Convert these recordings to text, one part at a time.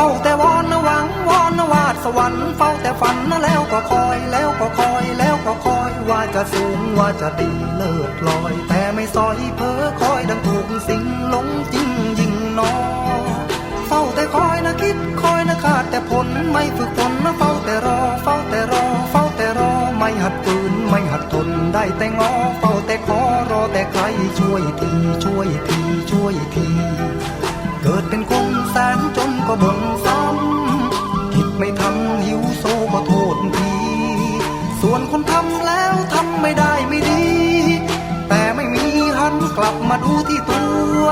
ฝ้าแต่วอนหวังวอนวาดสวรรค์เฝ้าแต่ฝันแล้วก็คอยแล้วก็คอยแล้วก็คอย ว่าจะสูงว่าจะดีเลิศลอย แต่ไม่ซอยเพ้อคอยดังถูกสิงหลงจริงยิ่งนอเฝ้าแต่คอยนะคิดคอยนะขาดแต่ผลไม่ฝึกฝนนะเฝ้าแต่รอ เฝ้าแต่รอ เฝ้าแต่รอไม่หัดฝืนไม่หัดทนได้แต่งอเฝ้าแต่ขอรอแต่ใครช่วยทีช่วยทีช่วยที เกิดเป็นคนแสนจนก็บ่นซ้ำคิดไม่ทำหิวโซก็โทษที ส่วนคนทำแล้วทำไม่ได้ไม่ดี แต่ไม่มีหันกลับมาดูที่ตัว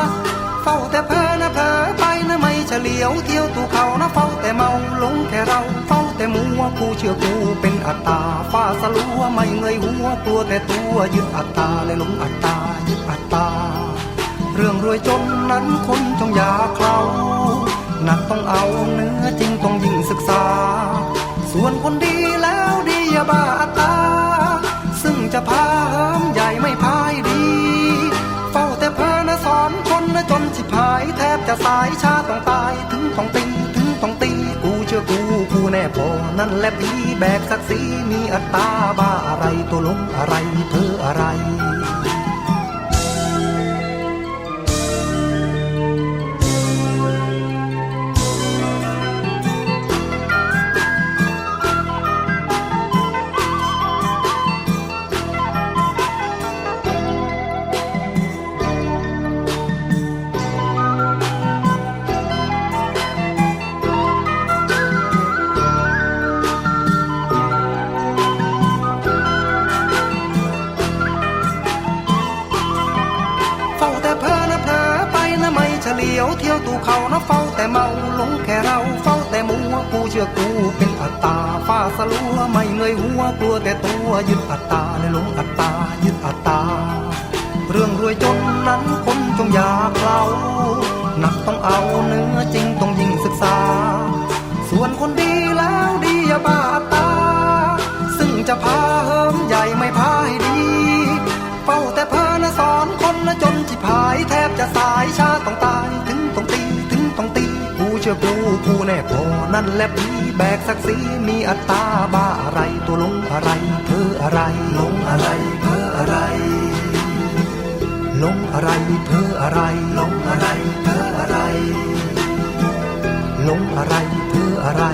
เฝ้าแต่เพอนะเพอไปนะไม่เฉลียวเที่ยวตูเขานะเฝ้าแต่เมาหลงแค่เราเฝ้าแต่มัวกูเชื่อกูเป็นอัตตาฟ้าสลัวไม่เงยหัวกลัวแต่ตัวยึดอัตตาเลยหลงอัตตายึดอัตตา เรื่องรวยจนนั้นคนจงอย่าเคลาหนักต้องเอาเนื้อจริงต้องยิ่งศึกษา ส่วนคนดีแล้วดีอย่าบ้าอัตา ซึ่งจะพาเหิมใหญ่ไม่พายดี เฝ้าแต่เพอนะสอนคนนะจนชิบหายแทบจะสายชาต้องตายถึงต้องตีถึงต้องตีกูเชื่อกูกูแน่พอนั่นแหละพี่แบกศักดิ์ศรีมีอัตตาบ้าอะไรตัวลงอะไรเธออะไร ยวเที่ยวตูเขานะเฝ้าแต่เมาหลงแค่เราเฝ้าแต่มัวกูเชื่อกูเป็นอัตตาฟาสลัวไม่เงยหัวกลัวแต่ตัวยึดอัตตาเลยหลงอัตตายึดอัตตา เรื่องรวยจนนั้นคนจงอย่าเคลาหนักต้องเอาเนื้อจริงต้อง ชื่อกูกูแน่พอนั่นแหละพี่แบกศักดิ์ศรีมีอัตตาบ้าอะไรตัวหลงอะไรเพ้ออะไรหลงอะไรเพ้ออะไรหลงอะไรเพ้ออะไรหลงอะไรเพ้ออะไรหลงอะไรเธออะไร